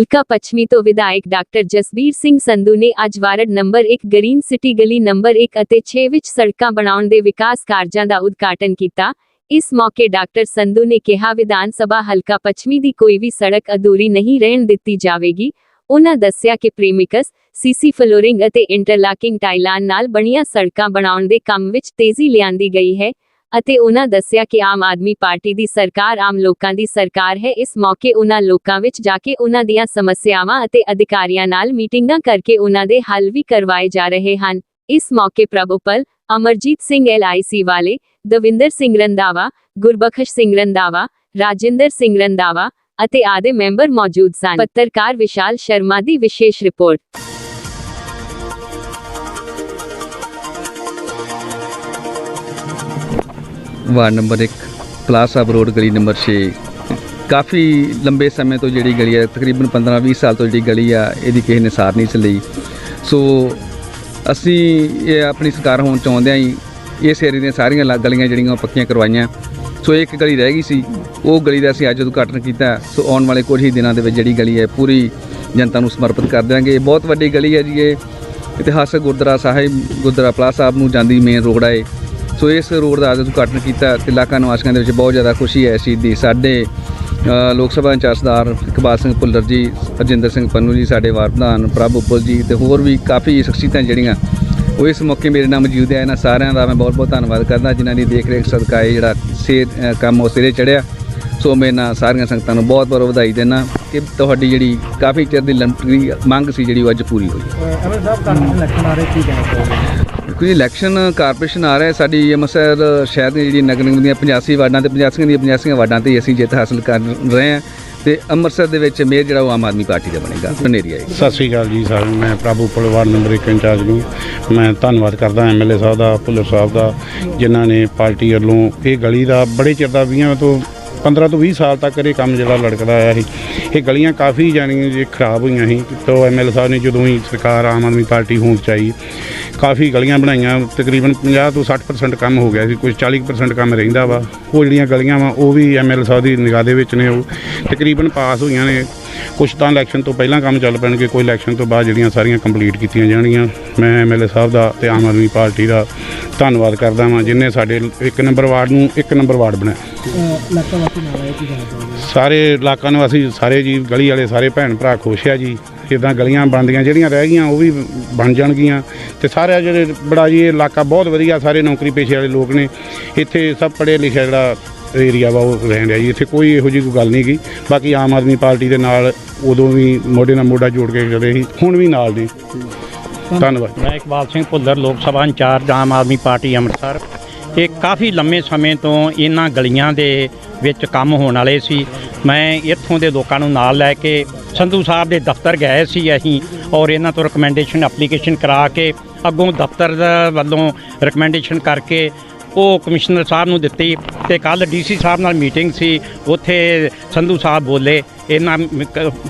ਹਲਕਾ ਪੱਛਮੀ ਤੋਂ ਵਿਧਾਇਕ ਡਾਕਟਰ ਜਸਬੀਰ ਸਿੰਘ ਸੰਧੂ ਨੇ ਅੱਜ ਵਾਰਡ ਨੰਬਰ 1 ਗ੍ਰੀਨ ਸਿਟੀ ਗਲੀ ਨੰਬਰ 1 ਅਤੇ 6 ਵਿੱਚ ਸੜਕਾਂ ਬਣਾਉਣ ਦੇ ਵਿਕਾਸ ਕਾਰਜਾਂ ਦਾ ਉਦਘਾਟਨ ਕੀਤਾ। ਇਸ ਮੌਕੇ ਡਾਕਟਰ ਸੰਧੂ ਨੇ ਕਿਹਾ, ਵਿਧਾਨ ਸਭਾ ਹਲਕਾ ਪੱਛਮੀ ਦੀ ਕੋਈ ਵੀ ਸੜਕ ਅਧੂਰੀ ਨਹੀਂ ਰਹਿਣ ਦਿੱਤੀ ਜਾਵੇਗੀ। ਉਨ੍ਹਾਂ ਦੱਸਿਆ ਕਿ ਪ੍ਰੀਮਿਕਸ, ਸੀਸੀ ਫਲੋਰਿੰਗ ਅਤੇ ਇੰਟਰਲਾਕਿੰਗ ਟਾਈਲਾਂ ਨਾਲ ਬਣੀਆਂ ਸੜਕਾਂ ਬਣਾਉਣ ਦੇ ਕੰਮ ਵਿੱਚ ਤੇਜ਼ੀ ਲਿਆਂਦੀ ਗਈ ਹੈ। ਅਤੇ ਉਨ੍ਹਾਂ ਦੱਸਿਆ ਕਿ ਆਮ ਆਦਮੀ ਪਾਰਟੀ ਦੀ ਸਰਕਾਰ ਆਮ ਲੋਕਾਂ ਦੀ ਸਰਕਾਰ ਹੈ। ਇਸ ਮੌਕੇ ਉਨ੍ਹਾਂ ਲੋਕਾਂ ਵਿੱਚ ਜਾ ਕੇ ਉਨ੍ਹਾਂ ਦੀਆਂ ਸਮੱਸਿਆਵਾਂ ਅਤੇ ਅਧਿਕਾਰੀਆਂ ਨਾਲ ਮੀਟਿੰਗਾਂ ਕਰਕੇ ਉਨ੍ਹਾਂ ਦੇ ਹੱਲ ਵੀ ਕਰਵਾਏ ਜਾ ਰਹੇ ਹਨ। ਇਸ ਮੌਕੇ ਪ੍ਰਭੂਪਲ ਅਮਰਜੀਤ ਸਿੰਘ ਐਲਆਈਸੀ ਵਾਲੇ, ਦਵਿੰਦਰ ਸਿੰਘ ਰੰਦਾਵਾ ਗੁਰਬਖਸ਼ ਸਿੰਘ ਰੰਦਾਵਾ ਰਾਜਿੰਦਰ ਸਿੰਘ ਰੰਦਾਵਾ ਅਤੇ ਆਦੇ ਮੈਂਬਰ ਮੌਜੂਦ ਸਨ। ਪੱਤਰਕਾਰ ਵਿਸ਼ਾਲ ਸ਼ਰਮਾ ਦੀ ਵਿਸ਼ੇਸ਼ ਰਿਪੋਰਟ। ਵਾਰਡ ਨੰਬਰ 1 ਪਲਾਸਾ ਰੋਡ ਗਲੀ ਨੰਬਰ 6 ਕਾਫੀ ਲੰਬੇ ਸਮੇਂ ਤੋਂ ਜਿਹੜੀ ਗਲੀ ਹੈ ਤਕਰੀਬਨ 15-20 ਸਾਲ ਤੋਂ ਜਿਹੜੀ ਗਲੀ ਆ, ਇਹਦੀ ਕਿਸੇ ਨੇ ਸਾਰ ਨਹੀਂ ਚੱਲੀ ਸੋ ਅਸੀਂ ਇਹ ਆਪਣੀ ਸਰਕਾਰ ਹੋਣ ਚਾਹੁੰਦੇ ਹੀ ਇਸ ਏਰੀਏ ਦੀਆਂ ਸਾਰੀਆਂ ਲਾ- ਗਲੀਆਂ ਜਿਹੜੀਆਂ ਉਹ ਪੱਕੀਆਂ ਕਰਵਾਈਆਂ। ਸੋ ਇੱਕ ਗਲੀ ਰਹਿ ਗਈ ਸੀ, ਉਹ ਗਲੀ ਦਾ ਅਸੀਂ ਅੱਜ ਉਦਘਾਟਨ ਕੀਤਾ। ਸੋ ਆਉਣ ਵਾਲੇ ਕੁਝ ਹੀ ਦਿਨਾਂ ਦੇ ਵਿੱਚ ਜਿਹੜੀ ਗਲੀ ਹੈ, ਪੂਰੀ ਜਨਤਾ ਨੂੰ ਸਮਰਪਿਤ ਕਰ ਦਿਆਂਗੇ। ਬਹੁਤ ਵੱਡੀ ਗਲੀ ਹੈ ਜੀ, ਇਹ ਇਤਿਹਾਸਕ ਗੁਰਦੁਆਰਾ ਸਾਹਿਬ, ਗੁਰਦੁਆਰਾ ਪਲਾਸ ਸਾਹਿਬ ਨੂੰ ਜਾਂਦੀ ਮੇਨ ਰੋਡ ਹੈ ਸੋ ਇਸ ਰੋਡ ਦਾ ਅੱਜ ਉਦਘਾਟਨ ਕੀਤਾ ਤੇ ਇਲਾਕਾ ਨਿਵਾਸੀਆਂ ਦੇ ਵਿੱਚ ਬਹੁਤ ਜ਼ਿਆਦਾ ਖੁਸ਼ੀ ਹੈ ਇਸ ਚੀਜ਼ ਦੀ। ਸਾਡੇ ਲੋਕ ਸਭਾ ਇੰਚਾਰਜ ਸਰਦਾਰ ਇਕਬਾਲ ਸਿੰਘ ਭੁੱਲਰ ਜੀ ਅਰਜਿੰਦਰ ਸਿੰਘ ਪੰਨੂ ਜੀ, ਸਾਡੇ ਵਾਰ ਪ੍ਰਧਾਨ ਪ੍ਰਭ ਉੱਪਲ ਜੀ ਤੇ ਹੋਰ ਵੀ ਕਾਫੀ ਸ਼ਖਸੀਅਤਾਂ ਜਿਹੜੀਆਂ ਉਹ ਇਸ ਮੌਕੇ ਮੇਰੇ ਨਾਲ ਮੌਜੂਦ ਹੈ। ਇਹਨਾਂ ਸਾਰਿਆਂ ਦਾ ਮੈਂ ਬਹੁਤ ਬਹੁਤ ਧੰਨਵਾਦ ਕਰਦਾ। ਜਿਨ੍ਹਾਂ ਦੀ ਦੇਖ ਰੇਖ ਸਦਕਾ ਇਹ ਜਿਹੜਾ ਸੇ ਕੰਮ ਉਹ ਸਿਰੇ ਚੜਿਆ ਸੋ ਮੈਂ ਇਹਨਾਂ ਸਾਰੀਆਂ ਸੰਗਤਾਂ ਨੂੰ ਬਹੁਤ ਬਹੁਤ ਵਧਾਈ ਦਿੰਦਾ ਕਿ ਤੁਹਾਡੀ ਜਿਹੜੀ ਕਾਫੀ ਚਿਰ ਦੀ ਲੰਬੀ ਮੰਗ ਸੀ ਜਿਹੜੀ ਉਹ ਅੱਜ ਪੂਰੀ ਹੋਈ। ਐਮਐਲ ਸਾਹਿਬ ਕਾਰਨ ਇਲੈਕਸ਼ਨ ਆ ਰਹੇ ਕੀ ਕਹਿਣਾ ਚਾਹੋਗੇ? ਦੇਖੋ ਜੀ ਇਲੈਕਸ਼ਨ ਕਾਰਪੋਰੇਸ਼ਨ ਆ ਰਿਹਾ ਸਾਡੀ ਅੰਮ੍ਰਿਤਸਰ ਸ਼ਹਿਰ ਦੀ ਜਿਹੜੀ ਨਗਰ ਨਿਗਮ ਦੀਆਂ 85 ਵਾਰਡਾਂ ਤੇ 85 ਦੀਆਂ 85 ਵਾਰਡਾਂ ਤੇ ਅਸੀਂ ਜਿੱਤ ਹਾਸਲ ਕਰ ਰਹੇ ਹਾਂ ਤੇ ਅੰਮ੍ਰਿਤਸਰ ਦੇ ਵਿੱਚ ਮੇਅਰ ਜਿਹੜਾ ਉਹ ਆਮ ਆਦਮੀ ਪਾਰਟੀ ਦਾ ਬਣੇਗਾ। ਪਨੇਰੀਆ ਜੀ ਸਤਿ ਸ੍ਰੀ ਅਕਾਲ ਜੀ ਸਾਹਿਬ ਮੈਂ ਪ੍ਰਭੂ ਪਲਵਾਰ ਨੰਬਰ 1 ਇੰਚਾਰਜ ਨੂੰ। ਮੈਂ ਧੰਨਵਾਦ ਕਰਦਾ ਐਮਐਲਏ ਸਾਹਿਬ ਦਾ, ਭੁੱਲਰ ਸਾਹਿਬ ਦਾ, ਜਿਨ੍ਹਾਂ ਨੇ ਪਾਰਟੀ ਵੱਲੋਂ ਇਹ ਗਲੀ ਦਾ ਬੜੇ ਚਿਰ ਦਾ 20 ਤੋਂ 15 ਤੋਂ 20 ਸਾਲ ਤੱਕ ਇਹ ਕੰਮ ਜਿਹੜਾ ਲੜਕਦਾ ਆਇਆ ਸੀ, ਇਹ ਗਲੀਆਂ ਕਾਫੀ ਜਾਣੀਆਂ ਜੇ ਖਰਾਬ ਹੋਈਆਂ ਸੀ। ਤੋਂ ਐਮਐਲਏ ਸਾਹਿਬ ਨੇ ਜਦੋਂ ਹੀ ਸਰਕਾਰ ਆਮ ਆਦਮੀ ਪਾਰਟੀ ਹੋਂਦ ਚ ਆਈ ਕਾਫੀ ਗਲੀਆਂ ਬਣਾਈਆਂ ਤਕਰੀਬਨ 50 ਤੋਂ 60% ਕੰਮ ਹੋ ਗਿਆ ਸੀ ਕੁਝ 40% ਕੰਮ ਰਹਿੰਦਾ ਵਾ। ਉਹ ਜਿਹੜੀਆਂ ਗਲੀਆਂ ਵਾ ਉਹ ਵੀ ਐਮਐਲਏ ਸਾਹਿਬ ਦੀ ਨਿਗਾਹ ਦੇ ਵਿੱਚ ਨੇ ਉਹ। ਤਕਰੀਬਨ ਪਾਸ ਹੋਈਆਂ ਨੇ। ਕੁਝ ਤਾਂ ਇਲੈਕਸ਼ਨ ਤੋਂ ਪਹਿਲਾਂ ਕੰਮ ਚੱਲ ਪੈਣਗੇ ਕੋਈ ਇਲੈਕਸ਼ਨ ਤੋਂ ਬਾਅਦ ਜਿਹੜੀਆਂ ਸਾਰੀਆਂ ਕੰਪਲੀਟ ਕੀਤੀਆਂ ਜਾਣਗੀਆਂ ਮੈਂ ਐਮਐਲਏ ਸਾਹਿਬ ਦਾ ਤੇ ਆਮ ਆਦਮੀ ਪਾਰਟੀ ਦਾ ਧੰਨਵਾਦ ਕਰਦਾ ਹਾਂ ਜਿਨ੍ਹਾਂ ਸਾਡੇ ਇੱਕ ਨੰਬਰ ਵਾਰਡ ਨੂੰ ਇੱਕ ਨੰਬਰ ਵਾਰਡ ਬਣਾਇਆ। ਸਾਰੇ ਇਲਾਕਾ ਨਿਵਾਸੀ ਸਾਰੇ ਜੀ ਗਲੀ ਵਾਲੇ ਸਾਰੇ ਭੈਣ ਭਰਾ ਖੁਸ਼ ਆ ਜੀ। ਇਦਾਂ ਗਲੀਆਂ ਬਣਦੀਆਂ, ਜਿਹੜੀਆਂ ਰਹਿ ਗਈਆਂ, ਉਹ ਵੀ ਬਣ ਜਾਣਗੀਆਂ। ਤੇ ਸਾਰੇ ਜਿਹੜੇ ਬੜਾ ਜੀ, ਇਹ ਇਲਾਕਾ ਬਹੁਤ ਵਧੀਆ, ਸਾਰੇ ਨੌਕਰੀ ਪੇਸ਼ੇ ਵਾਲੇ ਲੋਕ ਨੇ। ਇੱਥੇ ਸਭ ਪੜ੍ਹੇ ਲਿਖਿਆ ਜਿਹੜਾ ਏਰੀਆ ਵਾ, ਉਹ ਰਹਿਣ ਰਿਹਾ ਜੀ। ਇੱਥੇ ਕੋਈ ਇਹੋ ਜਿਹੀ ਕੋਈ ਗੱਲ ਨਹੀਂ ਗੀ ਬਾਕੀ ਆਮ ਆਦਮੀ ਪਾਰਟੀ ਦੇ ਨਾਲ ਉਦੋਂ ਵੀ ਮੋਢੇ ਨਾਲ ਮੋਢਾ ਜੋੜ ਕੇ ਚੱਲੇ ਸੀ, ਹੁਣ ਵੀ ਨਾਲ ਨੇ। ਧੰਨਵਾਦ। ਮੈਂ ਇਕਬਾਲ ਸਿੰਘ ਭੁੱਲਰ, ਲੋਕ ਸਭਾ ਇੰਚਾਰਜ, ਆਮ ਆਦਮੀ ਪਾਰਟੀ, ਅੰਮ੍ਰਿਤਸਰ। ਇਹ ਕਾਫੀ ਲੰਮੇ ਸਮੇਂ ਤੋਂ ਇਹਨਾਂ ਗਲੀਆਂ ਦੇ ਵਿੱਚ ਕੰਮ ਹੋਣ ਵਾਲੇ ਸੀ। ਮੈਂ ਇੱਥੋਂ ਦੇ ਲੋਕਾਂ ਨੂੰ ਨਾਲ ਲੈ ਕੇ ਸੰਧੂ ਸਾਹਿਬ ਦੇ ਦਫ਼ਤਰ ਗਏ ਸੀ ਅਸੀਂ ਔਰ ਇਹਨਾਂ ਤੋਂ ਰეკਮੈਂਡੇਸ਼ਨ ਐਪਲੀਕੇਸ਼ਨ ਕਰਾ ਕੇ ਅੱਗੋਂ ਦਫ਼ਤਰ ਵੱਲੋਂ ਰეკਮੈਂਡੇਸ਼ਨ ਕਰਕੇ ਉਹ ਕਮਿਸ਼ਨਰ ਸਾਹਿਬ ਨੂੰ ਦਿੱਤੀ ਤੇ ਕੱਲ ਡੀਸੀ ਸਾਹਿਬ ਨਾਲ ਮੀਟਿੰਗ ਸੀ, ਉੱਥੇ ਸੰਧੂ ਸਾਹਿਬ ਬੋਲੇ ਇਹਨਾਂ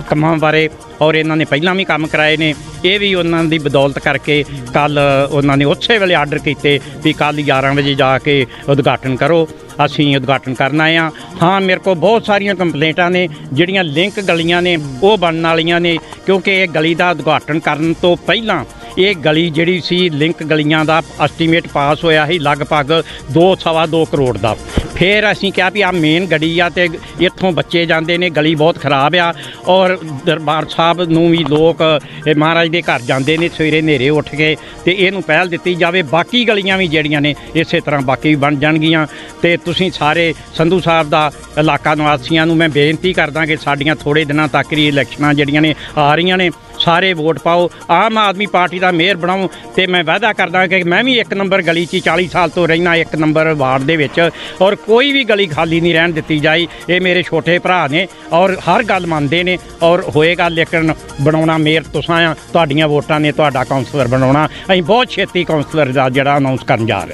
ਕੰਮਾਂ ਬਾਰੇ ਔਰ ਇਹਨਾਂ ਨੇ ਪਹਿਲਾਂ ਵੀ ਕੰਮ ਕਰਾਏ ਨੇ। ਇਹ ਵੀ ਉਹਨਾਂ ਦੀ ਬਦੌਲਤ ਕਰਕੇ ਕੱਲ ਉਹਨਾਂ ਨੇ ਉਸੇ ਵੇਲੇ ਆਰਡਰ ਕੀਤੇ ਵੀ ਕੱਲ 11 ਵਜੇ ਜਾ ਕੇ ਉਦਘਾਟਨ ਕਰੋ। ਅਸੀਂ ਉਦਘਾਟਨ ਕਰਨ ਆਏ ਹਾਂ। ਹਾਂ, ਮੇਰੇ ਕੋਲ ਬਹੁਤ ਸਾਰੀਆਂ ਕੰਪਲੇਂਟਾਂ ਨੇ, ਜਿਹੜੀਆਂ ਲਿੰਕ ਗਲੀਆਂ ਨੇ, ਉਹ ਬਣਨ ਵਾਲੀਆਂ ਨੇ, ਕਿਉਂਕਿ ਇਹ ਗਲੀ ਦਾ ਉਦਘਾਟਨ ਕਰਨ ਤੋਂ ਪਹਿਲਾਂ ਇਹ ਗਲੀ ਜਿਹੜੀ ਸੀ ਲਿੰਕ ਗਲੀਆਂ ਦਾ ਐਸਟੀਮੇਟ ਪਾਸ ਹੋਇਆ ਸੀ ਲਗਭਗ 2.5 ਕਰੋੜ ਦਾ। ਫਿਰ ਅਸੀਂ ਕਿਹਾ ਵੀ ਆ ਮੇਨ ਗਲੀ ਆ ਤੇ ਇੱਥੋਂ ਬੱਚੇ ਜਾਂਦੇ ਨੇ, ਗਲੀ ਬਹੁਤ ਖਰਾਬ ਆ ਔਰ ਦਰਬਾਰ ਸਾਹਿਬ ਨੂੰ ਵੀ ਲੋਕ, ਇਹ ਮਹਾਰਾਜ ਦੇ ਘਰ ਜਾਂਦੇ ਨੇ, ਸਵੇਰੇ ਹਨੇਰੇ ਉੱਠ ਕੇ ਤੇ ਇਹਨੂੰ ਪਹਿਲ ਦਿੱਤੀ ਜਾਵੇ। ਬਾਕੀ ਗਲੀਆਂ ਵੀ ਜਿਹੜੀਆਂ ਨੇ, ਇਸੇ ਤਰ੍ਹਾਂ ਬਾਕੀ ਵੀ ਬਣ ਜਾਣਗੀਆਂ। ਤੇ ਤੁਸੀਂ ਸਾਰੇ ਸੰਧੂ ਸਾਹਿਬ ਦਾ ਇਲਾਕਾ ਨਿਵਾਸੀਆਂ ਨੂੰ ਮੈਂ ਬੇਨਤੀ ਕਰਦਾ ਕਿ ਸਾਡੀਆਂ ਥੋੜੇ ਦਿਨਾਂ ਤੱਕ ਹੀ ਇਲੈਕਸ਼ਨਾਂ ਜਿਹੜੀਆਂ ਨੇ ਆ ਰਹੀਆਂ ਨੇ। ਸਾਰੇ ਵੋਟ ਪਾਓ, ਆਮ ਆਦਮੀ ਪਾਰਟੀ ਦਾ ਮੇਅਰ ਬਣਾਓ ਤੇ ਮੈਂ ਵਾਅਦਾ ਕਰਦਾ ਕਿ ਮੈਂ ਵੀ ਇੱਕ ਨੰਬਰ ਗਲੀ 'ਚ ਹੀ 40 ਸਾਲ ਤੋਂ ਰਹਿਣਾ ਇੱਕ ਨੰਬਰ ਵਾਰਡ ਦੇ ਵਿੱਚ ਔਰ ਕੋਈ ਵੀ ਗਲੀ ਖਾਲੀ ਨਹੀਂ ਰਹਿਣ ਦਿੱਤੀ ਜਾਈ, ਇਹ ਮੇਰੇ ਛੋਟੇ ਭਰਾ ਨੇ ਔਰ ਹਰ ਗੱਲ ਮੰਨਦੇ ਨੇ ਔਰ ਹੋਏਗਾ ਲੇਕਿਨ ਬਣਾਉਣਾ ਮੇਅਰ ਤੁਸਾਂ ਆ, ਤੁਹਾਡੀਆਂ ਵੋਟਾਂ ਨੇ ਤੁਹਾਡਾ ਕਾਉਂਸਲਰ ਬਣਾਉਣਾ, ਅਸੀਂ ਬਹੁਤ ਛੇਤੀ ਕਾਉਂਸਲਰ ਦਾ ਜਿਹੜਾ ਅਨਾਉਂਸ ਕਰਨ ਜਾ ਰਹੇ